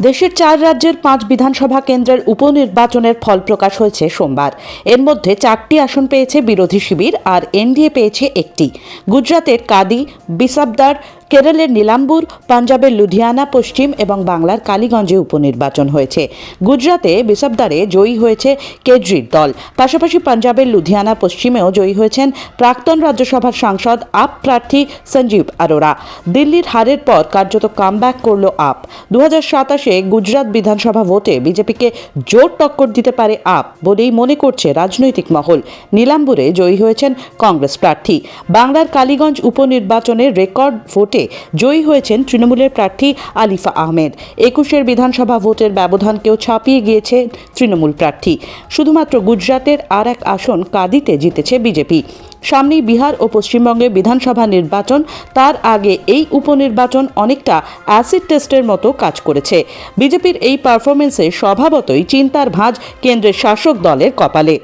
দেশের চার রাজ্যের পাঁচ বিধানসভা কেন্দ্রের উপনির্বাচনের ফল প্রকাশ হয়েছে সোমবার। এর মধ্যে চারটি আসন পেয়েছে বিরোধী শিবির আর এনডিএ পেয়েছে একটি। গুজরাতের কাদি, বিসাবদার কেরলের নীলাম্বুর, পাঞ্জাবের লুধিয়ানা, পশ্চিম এবং বাংলার কালীগঞ্জে উপনির্বাচন হয়েছে। গুজরাতে বিসাবদারে জয়ী হয়েছে কেজরির দল। পাশাপাশি পাঞ্জাবের লুধিয়ানা, পশ্চিমেও জয়ী হয়েছেন প্রাক্তন রাজ্যসভার সাংসদ, আপ প্রার্থী সঞ্জীব আরোরা। দিল্লির হারের পর কার্যত কামব্যাক করল আপ। দু সাতাশে গুজরাট বিধানসভা ভোটে বিজেপিকে জোর টক্কর দিতে পারে আপ বলেই মনে করছে রাজনৈতিক মহল। নীলাম্বুরে জয়ী হয়েছেন কংগ্রেস প্রার্থী। বাংলার কালীগঞ্জ উপনির্বাচনের রেকর্ড ভোটে জয়ী হয়েছেন তৃণমূলের প্রার্থী আলিফা আহমেদ। একুশের বিধানসভা ভোটের ব্যবধানকেও ছাপিয়ে গিয়েছে তৃণমূল প্রার্থী। শুধুমাত্র গুজরাটের আর এক আসন কাদিতে জিতেছে বিজেপি। সামনেই বিহার ও পশ্চিমবঙ্গে বিধানসভা নির্বাচন, তার আগে এই উপনির্বাচন অনেকটা অ্যাসিড টেস্টের মতো কাজ করেছে। বিজেপির এই পারফরমেন্সে স্বভাবতই চিন্তার ভাঁজ কেন্দ্রের শাসক দলের কপালে।